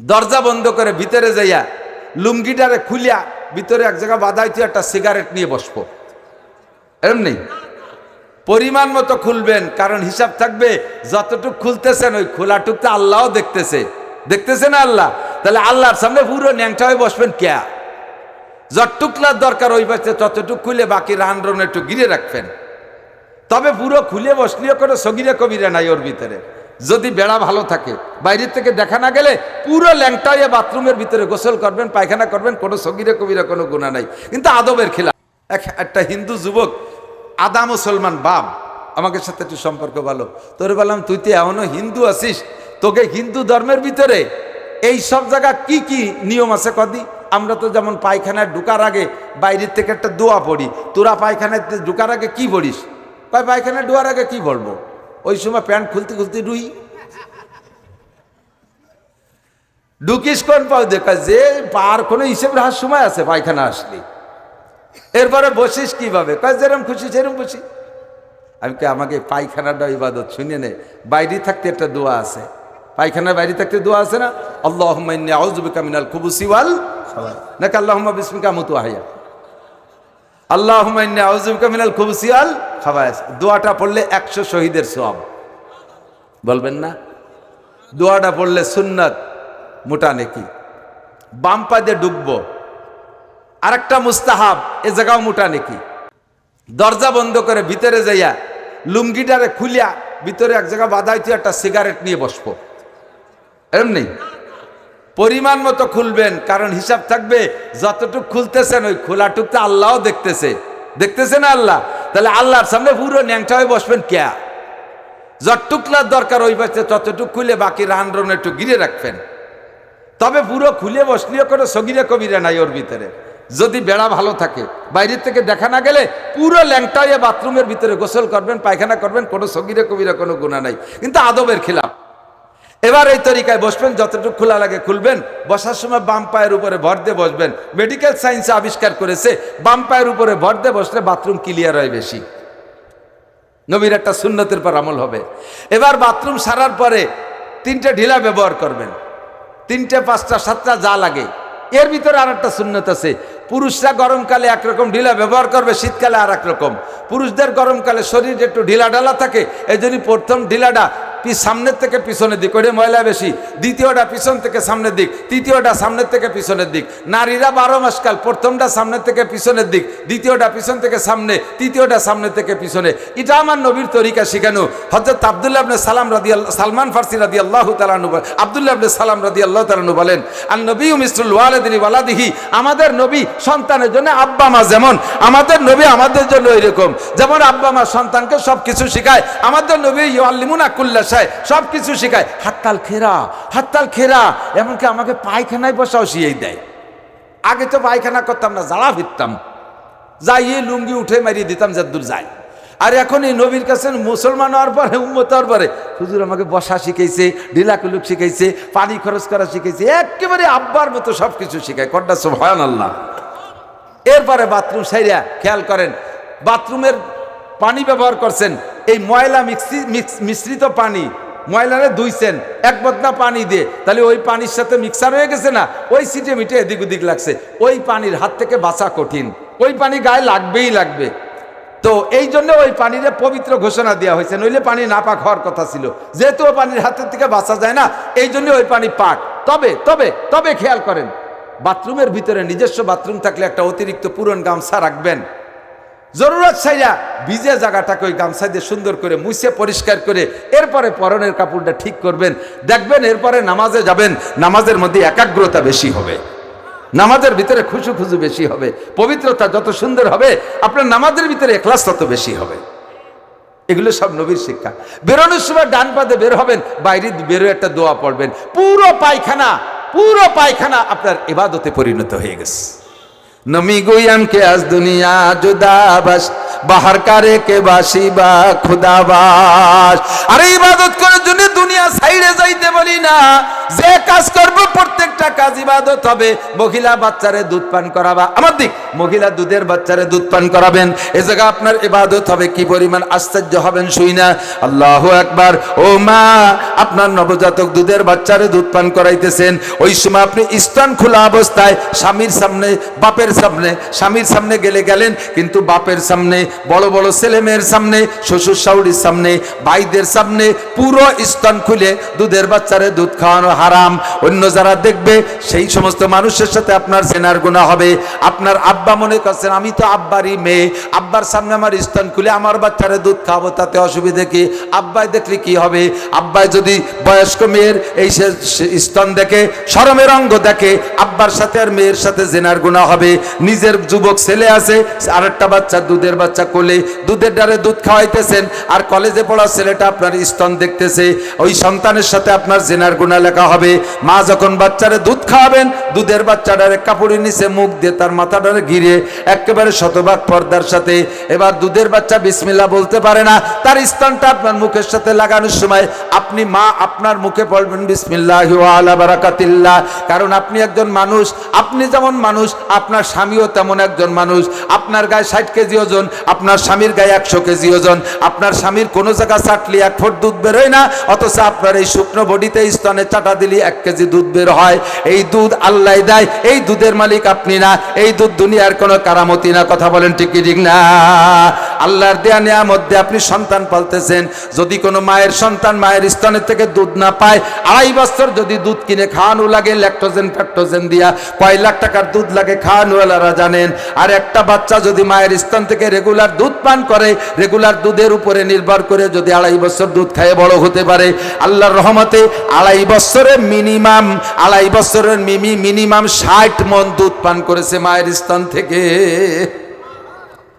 দরজা বন্ধ করে ভিতরে যাইয়া লুঙ্গিটারে খুলিয়া ভিতরে এক জায়গায় বাধা হইতে একটা সিগারেট নিয়ে বসবো। এমনি পরিমাণ মতো খুলবেন, কারণ হিসাব থাকবে যতটুক খুলতেছেন ওই খোলাটুক তো আল্লাহও দেখতেছে। দেখতেছে না আল্লাহ? তাহলে আল্লাহর সামনে পুরো ন্যাংটা হয়ে বসবেন ক্যা? যতটুকলার দরকার ওই পাশে ততটুক খুলে বাকি রান রন একটু গিরে রাখবেন। তবে পুরো খুলে বসলেও কোনো সগিরে কবিরে নাই ওর ভিতরে। যদি বেড়া ভালো থাকে, বাইরের থেকে দেখা না গেলে পুরো ল্যাংটা হয়ে বাথরুমের ভিতরে গোসল করবেন, পায়খানা করবেন, কোনো সগিরে কবিরে কোনো গুণা নাই। কিন্তু আদবের খেলা এক, একটা হিন্দু যুবক, আদা মুসলমান বাপ, আমাকে সাথে একটু সম্পর্ক ভালো তোরে বললাম, তুই তো এমনও হিন্দু আছিস, তোকে হিন্দু ধর্মের ভিতরে এই সব জায়গা কি কি নিয়ম আছে কদি? আমরা তো যেমন পায়খানায় ঢুকার আগে বাইরের থেকে একটা দোয়া পড়ি, তোরা পায়খানায় ঢুকার আগে কি পড়িস? পায়খানায় ঢোয়ার আগে কি বলব ওই সময় প্যান্ট খুলতে খুলতে রুই। ঢুকিস কোন পাও দেখা, যে পার কোনো হিসেব রাখার সময় আছে পায়খানা আসলে। এরপরে বসিস কীভাবে? কয়, যেরম খুশি, সেরম খুশি। আমি কি আমাকে পায়খানাটা ইবাদত, শুনে নে। বাইরে থাকতে একটা দোয়া আছে। পায়খানার বাইরে থাকতে দোয়া আছে না? আল্লাহ আউজবিকা মিনাল খুবুসিওয়াল নাকি আল্লাহ বিসমিকা মতো আহিয়া আল্লাহ আউজবিকা মিনাল খুবুসিওয়াল খাবায়াস দোয়াটা পড়লে একশো শহীদের সোয়াব। বলবেন না? দোয়াটা পড়লে সুন্নত, মোটা নেকি। বাম পা দিয়ে ডুববো। আরেকটা মুস্তাহাব, এ জায়গাও মোটা নেকি। দরজা বন্ধ করে ভিতরে যাইয়া লুঙ্গিটারে খুলিয়া ভিতরে এক জায়গা বাধা হইতে একটা সিগারেট নিয়ে বসবো। এমনি পরিমাণ মতো খুলবেন, কারণ হিসাব থাকবে, যতটুক খুলতেছেন ওই খোলাটুক তো আল্লাহও দেখতেছে। দেখতেছে না আল্লাহ? তাহলে আল্লাহর সামনে পুরো ন্যাংটা হয়ে বসবেন ক্যা যতটুকলার দরকার ওই পাশে ততটুক খুলে বাকি রান রন একটু গিরে রাখবেন। তবে পুরো খুলে বসলেও কোনো সগিরে কবিরে নাই ওর ভিতরে। যদি বেড়া ভালো থাকে, বাইরের থেকে দেখা না গেলে পুরো ল্যাংটা বাথরুমের ভিতরে গোসল করবেন, পায়খানা করবেন, কোনো সগিরে কবিরে কোনো গুণা নাই। কিন্তু আদবের খিলাফ। এবার এই তরিকায় বসবেন, যতটুকু খোলা লাগে খুলবেন, বসার সময় বাম পায়ের উপরে ভর দিয়ে বসবেন। মেডিকেল সায়েন্সে আবিষ্কার করেছে, বাম পায়ের উপরে ভর দিয়ে বসলে বাথরুম ক্লিয়ার হয় বেশি। নবীর একটা সুন্নতের পর আমল হবে। এবার বাথরুম সারার পরে তিনটে ঢিলা ব্যবহার করবেন। তিনটে, পাঁচটা, সাতটা যা লাগে। এর ভিতরে আর একটা সুন্নত আছে, পুরুষরা গরমকালে একরকম ঢিলা ব্যবহার করবে, শীতকালে আর রকম। পুরুষদের গরমকালে শরীর একটু ঢিলা ঢালা থাকে এই জন্য প্রথম ঢিলাটা সামনের থেকে পিছনের দিক ওটা ময়লা বেশি। দ্বিতীয়টা পিছন থেকে সামনের দিক, তৃতীয়টা সামনের থেকে পিছনের দিক। নারীরা বারো মাসকাল প্রথমটা সামনের থেকে পিছনের দিক, দ্বিতীয়টা পিছন থেকে সামনে, তৃতীয়টা সামনে থেকে পিছনে। এটা আমার নবীর তরিকা শিখানো। হজরত আবদুল্লাহ আবনে সালাম রাদি সালমান ফার্সি রাদি আল্লাহ তালানু আবদুল্লাহ আবনে সালাম রাদি আল্লাহ তালানু বলেন আর নবী মিসরুল ওয়ালেদিনী ওয়ালাদিহি। আমাদের নবী সন্তানের জন্য আব্বা মা যেমন, আমাদের নবী আমাদের জন্য এরকম যেমন আব্বা মা সন্তানকে সব কিছু শেখায়, আমাদের নবী ইয়াল্লিমুন আকুল্লা সাহেব সব কিছু শেখায়। হাততাল খেরা হাততাল খেরা। এমনকি আমাকে পায়খানায় বসাও শিয়েই দেয়। আগে তো পায়খানা করতাম না, জ্বালা ফিরতাম। যাইয়ে লুঙ্গি উঠে মারিয়ে দিতাম যদ্দূর যাই আর এখন এই নবীর কাছে মুসলমান হওয়ার পরে, উম্মত হওয়ার পরে, হুজুর আমাকে বসা শিখাইছে ঢিলাকুলুক শিখাইছে, পানি খরচ করা শিখাইছে, একেবারে আব্বার মতো সব কিছু শিখায়। সব হয় আল্লাহ এরপরে বাথরুম সাইরা, খেয়াল করেন, বাথরুমের পানি ব্যবহার করছেন এই ময়লা মিক্সি মিশ্রিত পানি, ময়লারে ধুইছেন এক বদনা পানি দিয়ে তাহলে ওই পানির সাথে মিক্সার হয়ে গেছে না? ওই সিটে মিটে এদিক ওদিক লাগছে। ওই পানির হাত থেকে বাঁচা কঠিন। ওই পানি গায়ে লাগবেই লাগবে। তো এই জন্য ওই পানিরে পবিত্র ঘোষণা দেওয়া হয়েছে। নইলে পানি না পাক হওয়ার কথা ছিল। যেহেতু পানির হাতের থেকে বাঁচা যায় না, এই জন্য ওই পানি পাক। তবে তবে তবে খেয়াল করেন, বাথরুমের ভিতরে নিজস্ব বাথরুম থাকলে একটা অতিরিক্ত পুরন গামছা রাখবেন। জরুরত সাইয়া ভিজে জায়গাটাকে ওই গামছা দিয়ে সুন্দর করে মুছে পরিষ্কার করে এরপরে পরনের কাপড়টা ঠিক করবেন। দেখবেন এরপরে নামাজে যাবেন, নামাজের মধ্যে একাগ্রতা বেশি হবে। নামাজের ভিতরে খুশু খুশু বেশি হবে। পবিত্রতা যত সুন্দর হবে, আপনার নামাজের ভিতরে এখলাস তত বেশি হবে। এগুলো সব নবীর শিক্ষা। বেরোনোর সময় ডান পাতে বের হবেন, বাইরে বেরো একটা দোয়া পড়বেন। পুরো পায়খানা পুরো পায়খানা আপনার এবাদতে পরিণত হয়ে গেছে। নমি গুয়ান কে আজ দুনিয়া জুদাবাস। বাহার কারে কে বাসি বা খুদাবাস। আরে ইবাদত করার জন্য দুনিয়া সাইডে যাইতে বলি না। যে কাজ করব প্রত্যেকটা কাজ ইবাদত হবে। মহিলা বাচ্চারে দুধ পান করাবা। আমার দিক, মহিলা দুধের বাচ্চারে দুধ পান করাবেন। এ জায়গা আপনার ইবাদত হবে, কি পরিমাণ আশ্চর্য হবেন শুই না। আল্লাহ একবার ও মা, আপনার নবজাতক দুধের বাচ্চারে দুধ পান করাইতেছেন। ওই সময় আপনি স্তন খোলা অবস্থায় স্বামীর সামনে, বাপের সামনে, স্বামীর সামনে গেলে গেলেন, কিন্তু বাপের সামনে বড় বড় ছেলে মেয়ের সামনে, শ্বশুর শাশুড়ির সামনে, ভাইদের সামনে পুরো স্তন খুলে দুধের বাচ্চারে দুধ খাওয়ানো হারাম। অন্য যারা দেখবে, সেই সমস্ত মানুষের সাথে আপনার সেনার গুণা হবে। আপনার আব্বা মনে করছেন, আমি তো আব্বারই মেয়ে। আব্বার সামনে আমার স্তন খুলে আমার বাচ্চারে দুধ খাওয়াবো, তাতে অসুবিধে কি? আব্বাই দেখলে কি হবে? আব্বাই যদি বয়স্ক মেয়ের এই স্তন দেখে, সরমের অঙ্গ দেখে, আব্বার সাথে আর মেয়ের সাথে জেনার গুণা হবে। নিজের যুবক ছেলে আছে, আরেকটা বাচ্চা দুধের বাচ্চা কোলে দুধের ডারে দুধ খাওয়াইতেছেন, আর কলেজে পড়া ছেলেটা আপনার স্তন দেখতেছে। ওই সন্তানের সাথে আপনার জেনার গুণা লেখা হবে। মা যখন বাচ্চারে দুধ খাওয়াবেন, দুধের বাচ্চাটারে কাপড়ের নিচে মুখ দিয়ে তার মাথাটারে ঘিরে একেবারে শতভাগ পর্দার সাথে। এবার দুধের বাচ্চা বিসমিল্লা বলতে পারে না। তার স্তনটা আপনার মুখের সাথে লাগানোর সময় আপনি মা আপনার মুখে পড়বেন বিসমিল্লাহ আলা বারাকাতিল্লাহ। কারণ আপনি একজন মানুষ, আপনি যেমন মানুষ, আপনার স্বামীও তেমন একজন মানুষ। আপনার গায়ে ষাট কেজি ওজন আপনার স্বামীর গায়ে একশো কেজি ওজন, আপনার স্বামীর কোনো জায়গা চাটলি এক ফুট দুধ বেরোয় না, অথচ আপনার এই শুকনো বডিতে স্তনে চাটা দিলে এক কেজি দুধ বের হয়। এই দুধ আল্লাহ দেয়, এই দুধের মালিক আপনি না, এই দুধ দুনিয়ার কোনো কারামতি না, কথা বলেন ঠিক কি ঠিক না? আল্লাহর দেয়া নেয়া মধ্যে আপনি সন্তান পালতেছেন, যদি কোনো মায়ের সন্তান মায়ের স্তনের থেকে দুধ না পায়, আড়াই বছর যদি দুধ কিনে খাওয়ানো লাগে, ল্যাকটোজেন, ফ্যাক্টোজেন দিয়া, কয় লাখ টাকার দুধ লাগে খাওয়ানোওয়ালারা জানেন, আর একটা বাচ্চা যদি মায়ের স্তন থেকে রেগুলার দুধ পান করে, রেগুলার দুধের উপরে নির্ভর করে যদি আড়াই বছর দুধ খায় বড় হতে পারে। আল্লাহর রহমতে আড়াই বছরে মিনিমাম আড়াই বছরের মিমি মিনিমাম ষাট মন দুধ পান করেছে মায়ের স্তন থেকে।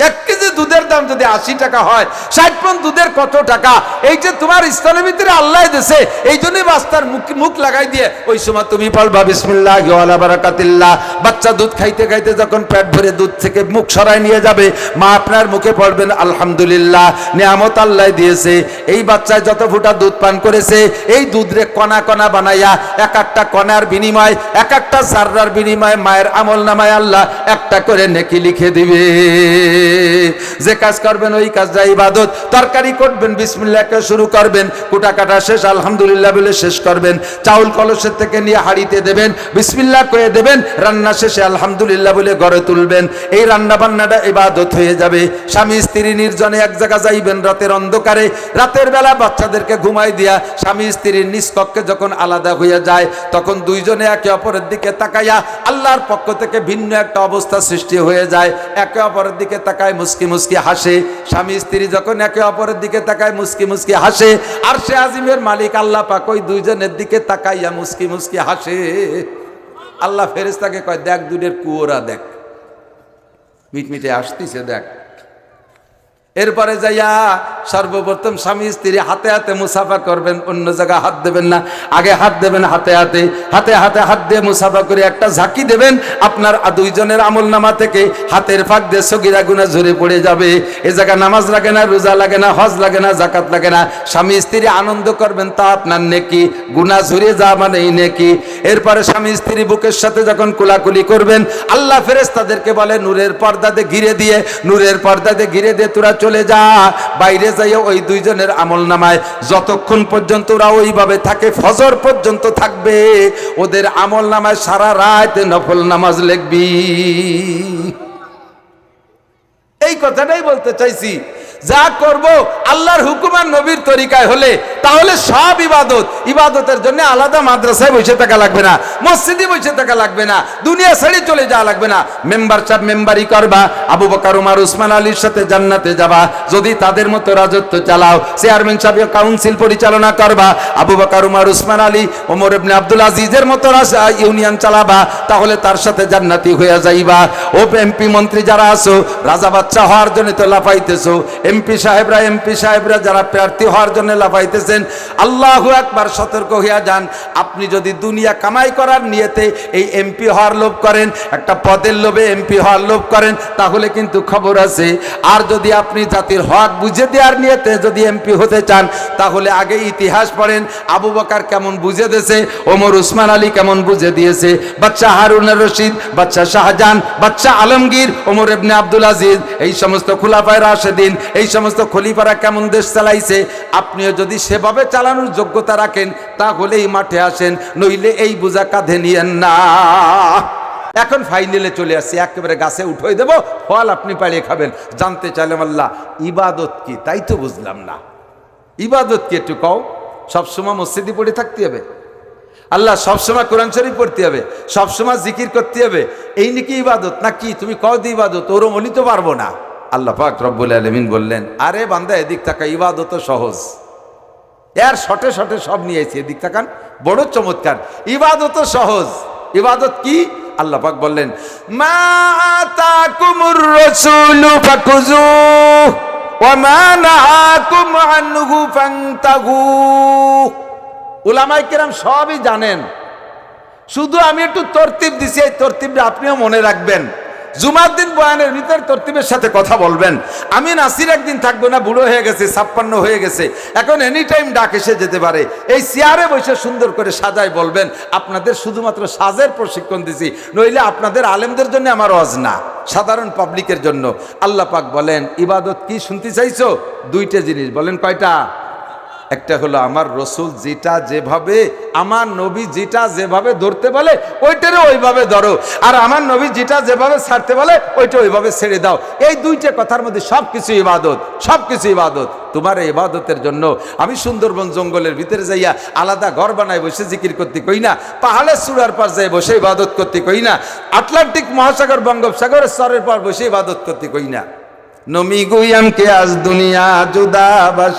এক কেজি দুধের দাম যদি আশি টাকা হয়, ষাট পন দুধের কত টাকা? এই যে তোমার স্তনের ভিতরে আল্লাহ দেশে এই জন্যই বাস্তার মুখ মুখ লাগাই দিয়ে, ওই সময় তুমি পালবা বিসমিল্লাহ আলা বারাকাতিল্লাহ। বাচ্চা দুধ খাইতে খাইতে যখন পেট ভরে দুধ থেকে মুখ সরাই নিয়ে যাবে, মা আপনার মুখে পড়বেন, আলহামদুলিল্লাহ, নিয়ামত আল্লাহ দিয়েছে। এই বাচ্চায় যত ফুটা দুধ পান করেছে, এই দুধ রে কণা কণা বানাইয়া, এক একটা কণার বিনিময়, এক একটা সাররার বিনিময়ে, মায়ের আমল নামায় আল্লাহ একটা করে নেকি লিখে দিবে। যে কাজ করবেন, ওই কাজটা ইবাদত। তরকারি করবেন, বিসমিল্লাহকে শুরু করবেন কুটা কাটা শেষ, আলহামদুলিল্লাহ বলে শেষ করবেন। চাউল কলসের থেকে নিয়ে হাড়িতে দেবেন, বিসমিল্লাহ করে দেবেন, রান্না শেষে আলহামদুলিল্লাহ বলে গড়ে তুলবেন। এই রান্না বান্নাটা ইবাদত হয়ে যাবে। স্বামী, স্ত্রী নির্জনে এক জায়গা যাইবেন রাতের অন্ধকারে। রাতের বেলা বাচ্চাদেরকে ঘুমাই দিয়া স্বামী স্ত্রীর নিষ্কক্ষে যখন আলাদা হয়ে যায়, তখন দুইজনে একে অপরের দিকে তাকাইয়া আল্লাহর পক্ষ থেকে ভিন্ন একটা অবস্থা সৃষ্টি হয়ে যায়। একে অপরের দিকে তাকায় মুস্কি মুস্কি হাসে। স্বামী স্ত্রী যখন একে অপরের দিকে তাকায়, মুস্কি মুস্কি হাসে। আর সে আজিমের মালিক, আল্লাহ পাক ওই দুইজনের দিকে তাকাইয়া মুসকি মুস্কি হাসে। আল্লাহ ফেরেস্তাকে কয়, দেখ দুধের কুয়োরা দেখ। মিটমিটে আসতিছে, দেখ। এরপরে যাইয়া সর্বপ্রথম স্বামী স্ত্রী হাতে হাতে মুসাফা করবেন, অন্য জায়গায় হাত দেবেন না। আগে হাত দেবেন হাতে হাতে। হাতে হাতে হাত দিয়ে মুসাফা করে একটা ঝাঁকি দেবেন, আপনার দুইজনের আমল নামা থেকে হাতের ফাঁক দিয়ে সগিরা গুনা ঝরে পড়ে যাবে। এ জায়গায় নামাজ লাগে না, রোজা লাগে না, হজ লাগে না জাকাত লাগে না। স্বামী স্ত্রী আনন্দ করবেন, তা আপনার নেকি। গুনা ঝরে যা মানে এই নেকি। এরপরে স্বামী স্ত্রী বুকের সাথে যখন কুলাকুলি করবেন, আল্লাহ ফেরেস তাদেরকে বলে, নূরের পর্দাতে ঘিরে দিয়ে, নূরের পর্দাতে ঘিরে দিয়ে তোরা চলে যা। বাইরে যাইয়া ওই দুইজনের আমল নামায়। যতক্ষণ পর্যন্ত ওরা ওইভাবে থাকে, ফজর পর্যন্ত থাকবে। ওদের আমল নামায় সারা রাত নফল নামাজ লিখবি। এই কথাটাই বলতে চাইছি। যা করব আল্লাহর হুকুম আর নবীর তরিকায় হলে, তাহলে সব ইবাদত, ইবাদতের জন্য আলাদা মাদ্রাসায় বসে থাকা লাগবে না, মসজিদে বসে থাকা লাগবে না, দুনিয়া ছেড়ে চলে যাওয়া লাগবে না। মেম্বার সাহেব মেম্বারি করবা, আবু বকার, উমার, উসমান, আলীর সাথে জান্নাতে যাবা, যদি তাদের মতো রাজত্ব চালাও, চেয়ারম্যান সাহেব কাউন্সিল পরিচালনা করবা, আবু বকার, উমার, উসমান, আলী, ওমর ইবনে আব্দুল আজিজের মতো ইউনিয়ন চালাবা, তাহলে তার সাথে জান্নাতি হয়ে যাইবা। ও এমপি মন্ত্রী যারা আছো, রাজা বাচ্চা হওয়ার জন্য তো লাফাইতেছো এমপি সাহেবরা এমপি সাহেবরা যারা প্রার্থী হওয়ার জন্য লাফাইতেছেন, আল্লাহ একবার সতর্ক হইয়া যান। আপনি যদি দুনিয়া কামাই করার নিয়েতে এই এমপি হওয়ার লোভ করেন, একটা পদের লোভে এমপি হওয়ার লোভ করেন, তাহলে কিন্তু খবর আছে। আর যদি আপনি জাতির হক বুঝে দেওয়ার নিয়েতে যদি এমপি হতে চান, তাহলে আগে ইতিহাস পড়েন, আবু বকার কেমন বুঝে দিয়েছে, ওমর উসমান আলী কেমন বুঝে দিয়েছে বাচ্চা হারুন রশিদ বাচ্চা শাহজাহান বাচ্চা আলমগীর, ওমর ইবনে আব্দুল আজিজ, এই সমস্ত খুলাফায় রাশেদিন এই সমস্ত খলিফারা কেমন দেশ চালাইছে? আপনিও যদি সেভাবে চালানোর যোগ্যতা রাখেন তাহলে এই মাঠে আসেন, নইলে এই বোঝা কাঁধে নিয়েন না। এখন ফাইনালে চলে আসছি, একেবারে গাছে উঠোই দেব, ফল আপনি পালিয়ে খাবেন। জানতে চাইলাম আল্লাহ, ইবাদত কি? তাই তো বুঝলাম না। ইবাদত কি একটু কও? সবসময় মসজিদে পড়ে থাকতে হবে। আল্লাহ সবসময় কোরআন শরীফ পড়তে হবে, সবসময় জিকির করতে হবে। এই নাকি ইবাদত? না কি তুমি কও দি ইবাদত? ওরম অলি তো পারব না। আল্লাহ পাক রব্বুল আলমিন বললেন, আরে বান্দা, এদিক তাকা ইবাদত সহজ। এর শটে শটে সব নিয়েছি এদিক থাকান বড় চমৎকার। ইবাদত সহজ। ইবাদত কি? আল্লাহ পাক বললেন, মা আতাকুমুর রাসূলু কেরাম সবই জানেন। শুধু আমি একটু তরতিব দিছি, এই তরতিবটা আপনিও মনে রাখবেন। জুমার দিন বয়ানের ভিতর তরতিবের সাথে কথা বলবেন। আমি নাসির একদিন থাকব না, বুড়ো হয়ে গেছে, ছাপ্পান্ন হয়ে গেছে। এখন এনি টাইম ডাক এসে যেতে পারে। এই চেয়ারে বসে সুন্দর করে সাজায় বলবেন, আপনাদের শুধুমাত্র সাজের প্রশিক্ষণ দিছি, নইলে আপনাদের আলেমদের জন্য আমার ওয়াজ না, সাধারণ পাবলিকের জন্য। আল্লাহ পাক বলেন, ইবাদত কি শুনতে চাইছো? দুইটা জিনিস, বলেন কয়টা? একটা হলো আমার রসুল যেটা যেভাবে, আমার নবী যেটা যেভাবে ধরতে বলে, ওইটারও ওইভাবে ধরো। আর আমার নবী যেটা যেভাবে ছাড়তে বলে, ওইটা ওইভাবে ছেড়ে দাও। এই দুইটা কথার মধ্যে সব কিছু ইবাদত সব কিছু ইবাদত। তোমার ইবাদতের জন্য আমি সুন্দরবন জঙ্গলের ভিতরে যাইয়া আলাদা ঘর বানায় বসে জিকির করতে কই না পাহাড়ের চূড়ার পার যাই বসে ইবাদত করতে কই না, আটলান্টিক মহাসাগর, বঙ্গোপসাগরের স্তরের পর বসে ইবাদত করতে কই না। নমি গুইয়াম কে আজ দুনিয়া জুদাবাস।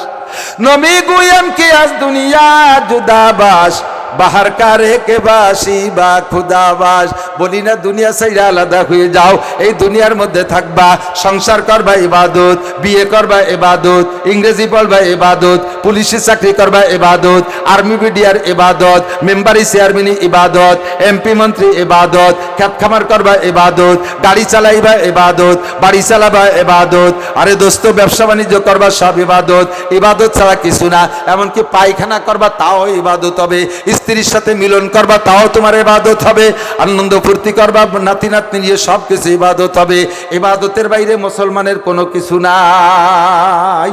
নমি গুইয়াম কে আজ দুনিয়া জুদাবাস। বাহার কারে কে বাসি বা খুদাবাস বলি না, দুনিয়া সাইরা আলাদা হয়ে যাও। এই দুনিয়ার মধ্যে থাকবা, সংসার করবা ইবাদত, বিয়ে করবা ইবাদত, ইংরেজি পড়বা ইবাদত, পুলিশের চাকরি করবা ইবাদত, আর্মি বিডিআর ইবাদত, মেম্বারি চেয়ারম্যানি ইবাদত, এমপি মন্ত্রী এবাদত খ্যাত খামার করবা এবাদত গাড়ি চালাইবা এবাদত বাড়ি চালাবা এবাদত আরে দোস্ত, ব্যবসা বাণিজ্য করবা সব ইবাদত ইবাদত ছাড়া কিছু না। এমনকি পায়খানা করবা তাও ইবাদত হবে। স্ত্রীর সাথে মিলন করবা, তাও তোমার এবাদত হবে। আনন্দ ফুর্তি করবা, নাতি নাতনি নিয়ে সব কিছু ইবাদত হবে। এবাদতের বাইরে মুসলমানের কোনো কিছু নাই।